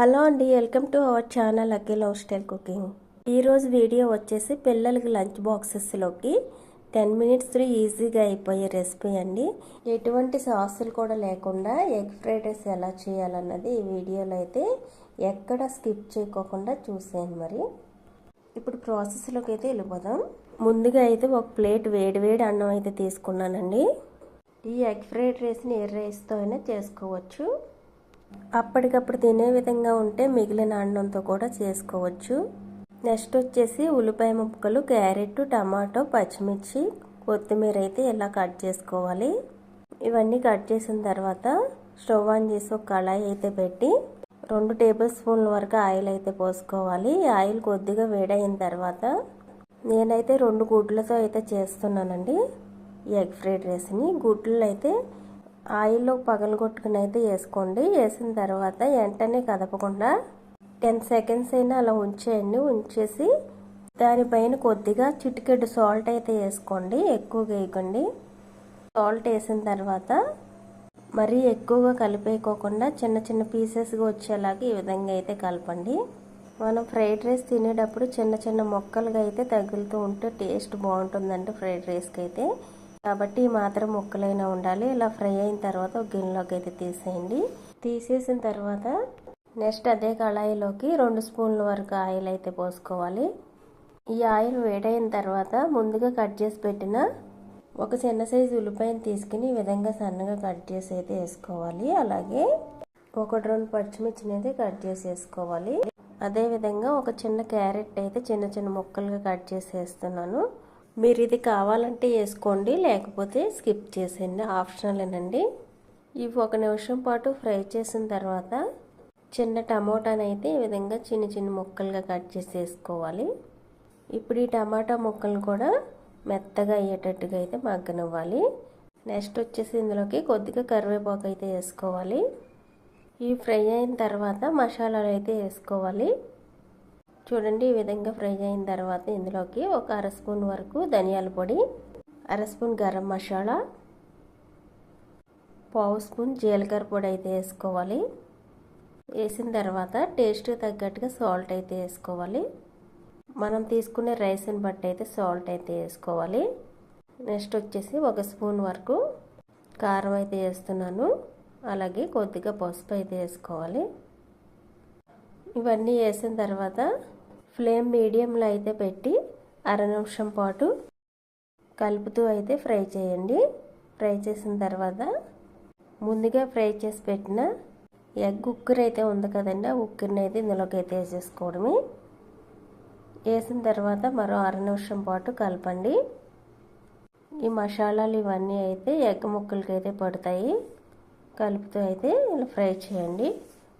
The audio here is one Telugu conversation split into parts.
హలో అండి వెల్కమ్ టు అవర్ ఛానల్ అగ్గి లవ్ స్టైల్ కుకింగ్. ఈరోజు వీడియో వచ్చేసి పిల్లలకి లంచ్ బాక్సెస్లోకి టెన్ మినిట్స్లో ఈజీగా అయిపోయే రెసిపీ అండి. ఎటువంటి సాసులు కూడా లేకుండా ఎగ్ ఫ్రైడ్ రైస్ ఎలా చేయాలన్నది ఈ వీడియోలో అయితే ఎక్కడ స్కిప్ చేయకోకుండా చూసేయండి మరి. ఇప్పుడు ప్రాసెస్లోకి అయితే వెళ్ళిపోదాం. ముందుగా అయితే ఒక ప్లేట్ వేడి వేడి అన్నం అయితే తీసుకున్నానండి. ఈ ఎగ్ ఫ్రైడ్ రైస్ని ఏ రైస్తో అయినా చేసుకోవచ్చు. అప్పటికప్పుడు తినే విధంగా ఉంటే మిగిలిన అన్నంతో కూడా చేసుకోవచ్చు. నెక్స్ట్ వచ్చేసి ఉల్లిపాయ ముక్కలు క్యారెట్ టమాటో పచ్చిమిర్చి కొత్తిమీర అయితే ఇలా కట్ చేసుకోవాలి. ఇవన్నీ కట్ చేసిన తర్వాత స్టవ్ ఆన్ చేసి ఒక కళాయి అయితే పెట్టి రెండు టేబుల్ స్పూన్ల వరకు ఆయిల్ అయితే పోసుకోవాలి. ఆయిల్ కొద్దిగా వేడైన తర్వాత నేనైతే రెండు గుడ్లతో అయితే చేస్తున్నానండి. ఎగ్ ఫ్రైడ్ రైస్ని గుడ్లు అయితే ఆయిల్లో పగలగొట్టుకుని అయితే వేసుకోండి. వేసిన తర్వాత వెంటనే కదపకుండా టెన్ సెకండ్స్ అయినా అలా ఉంచేయండి. ఉంచేసి దానిపైన కొద్దిగా చిటికెడు సాల్ట్ అయితే వేసుకోండి. ఎక్కువగా వేయకండి. సాల్ట్ వేసిన తర్వాత మరీ ఎక్కువగా కలిపేయకోకుండా చిన్న చిన్న పీసెస్గా వచ్చేలాగా ఈ విధంగా అయితే కలపండి. మనం ఫ్రైడ్ రైస్ తినేటప్పుడు చిన్న చిన్న మొక్కలుగా అయితే తగులుతూ ఉంటే టేస్ట్ బాగుంటుందండి ఫ్రైడ్ రైస్కి అయితే. కాబట్టి మాత్రం ముక్కలైనా ఉండాలి. ఇలా ఫ్రై అయిన తర్వాత ఒక గిన్నెలోకి అయితే తీసేయండి. తీసేసిన తర్వాత నెక్స్ట్ అదే కళాయిలోకి రెండు స్పూన్ల వరకు ఆయిల్ అయితే పోసుకోవాలి. ఈ ఆయిల్ వేడైన తర్వాత ముందుగా కట్ చేసి పెట్టిన ఒక చిన్న సైజు ఉల్లిపాయను తీసుకుని ఈ విధంగా సన్నగా కట్ చేసి అయితే వేసుకోవాలి. అలాగే ఒకటి రెండు పచ్చిమిర్చిని అయితే కట్ చేసి వేసుకోవాలి. అదేవిధంగా ఒక చిన్న క్యారెట్ అయితే చిన్న చిన్న ముక్కలుగా కట్ చేసి వేస్తున్నాను. మీరు ఇది కావాలంటే వేసుకోండి లేకపోతే స్కిప్ చేసేయండి. ఆప్షనలేనండి. ఇవి ఒక నిమిషం పాటు ఫ్రై చేసిన తర్వాత చిన్న టమోటాని అయితే ఈ విధంగా చిన్న చిన్న ముక్కలుగా కట్ చేసి వేసుకోవాలి. ఇప్పుడు ఈ టమాటా ముక్కలు కూడా మెత్తగా అయ్యేటట్టుగా అయితే మగ్గనివ్వాలి. నెక్స్ట్ వచ్చేసి ఇందులోకి కొద్దిగా కరివేపాకు అయితే వేసుకోవాలి. ఇవి ఫ్రై అయిన తర్వాత మసాలాలు అయితే వేసుకోవాలి. చూడండి ఈ విధంగా ఫ్రై అయిన తర్వాత ఇందులోకి ఒక అర స్పూన్ వరకు ధనియాల పొడి అర స్పూన్ గరం మసాలా పావు స్పూన్ జీలకర్ర పొడి అయితే వేసుకోవాలి. వేసిన తర్వాత టేస్ట్ తగ్గట్టుగా సాల్ట్ అయితే వేసుకోవాలి. మనం తీసుకునే రైస్ని బట్టి అయితే సాల్ట్ అయితే వేసుకోవాలి. నెక్స్ట్ వచ్చేసి ఒక స్పూన్ వరకు కారం అయితే వేస్తున్నాను. అలాగే కొద్దిగా పసుపు అయితే వేసుకోవాలి. ఇవన్నీ వేసిన తర్వాత ఫ్లేమ్ మీడియంలో అయితే పెట్టి అర నిమిషం పాటు కలుపుతూ అయితే ఫ్రై చేయండి. ఫ్రై చేసిన తర్వాత ముందుగా ఫ్రై చేసి పెట్టిన ఎగ్ ఉక్కర్ అయితే ఉంది కదండి ఆ ఉక్కర్ని అయితే ఇందులోకి అయితే వేసేసుకోవడమే. వేసిన తర్వాత మరో అర నిమిషం పాటు కలపండి. ఈ మసాలాలు ఇవన్నీ అయితే ఎగ్ ముక్కలకి అయితే పడతాయి. కలుపుతూ అయితే ఇలా ఫ్రై చేయండి.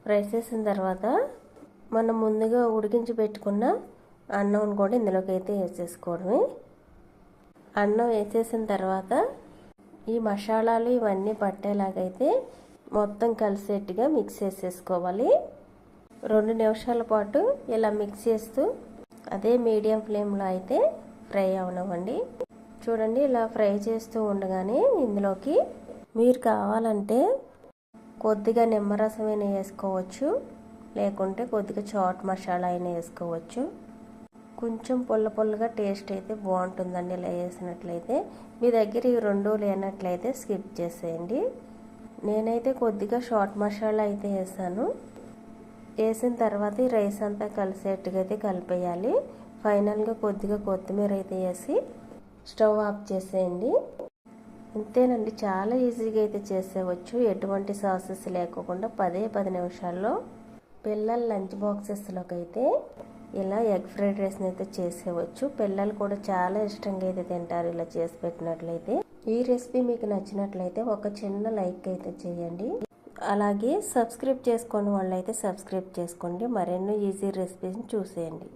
ఫ్రై చేసిన తర్వాత మనం ముందుగా ఉడికించి పెట్టుకున్న అన్నం కూడా ఇందులోకి అయితే వేసేసుకోవడమే అన్నం వేసేసిన తర్వాత ఈ మసాలాలు ఇవన్నీ పట్టేలాగైతే మొత్తం కలిసేట్టుగా మిక్స్ చేసేసుకోవాలి. రెండు నిమిషాల పాటు ఇలా మిక్స్ చేస్తూ అదే మీడియం ఫ్లేమ్లో అయితే ఫ్రై అవనివ్వండి. చూడండి ఇలా ఫ్రై చేస్తూ ఉండగానే ఇందులోకి మీరు కావాలంటే కొద్దిగా నిమ్మరసమైన వేసుకోవచ్చు. లేకుంటే కొద్దిగా చాట్ మసాలా అయినా వేసుకోవచ్చు. కొంచెం పుల్ల పుల్లగా టేస్ట్ అయితే బాగుంటుందండి ఇలా వేసినట్లయితే. మీ దగ్గర ఈ రెండు లేనట్లయితే స్కిప్ చేసేయండి. నేనైతే కొద్దిగా షార్ట్ మసాలా అయితే వేసాను. వేసిన తర్వాత ఈ రైస్ అంతా కలిసేట్టుగా అయితే కలిపేయాలి. ఫైనల్గా కొద్దిగా కొత్తిమీర అయితే వేసి స్టవ్ ఆఫ్ చేసేయండి. అంతేనండి చాలా ఈజీగా అయితే చేసేవచ్చు. ఎటువంటి సాసెస్ లేకోకుండా పదే పది నిమిషాల్లో పిల్లల లంచ్ బాక్సెస్లోకి అయితే ఇలా ఎగ్ ఫ్రైడ్ రైస్ని అయితే చేసేవచ్చు. పిల్లలు కూడా చాలా ఇష్టంగా అయితే తింటారు ఇలా చేసి పెట్టినట్లయితే. ఈ రెసిపీ మీకు నచ్చినట్లయితే ఒక చిన్న లైక్ అయితే చేయండి. అలాగే సబ్స్క్రైబ్ చేసుకోని వాళ్ళైతే సబ్స్క్రైబ్ చేసుకోండి. మరెన్నో ఈజీ రెసిపీస్ని చూసేయండి.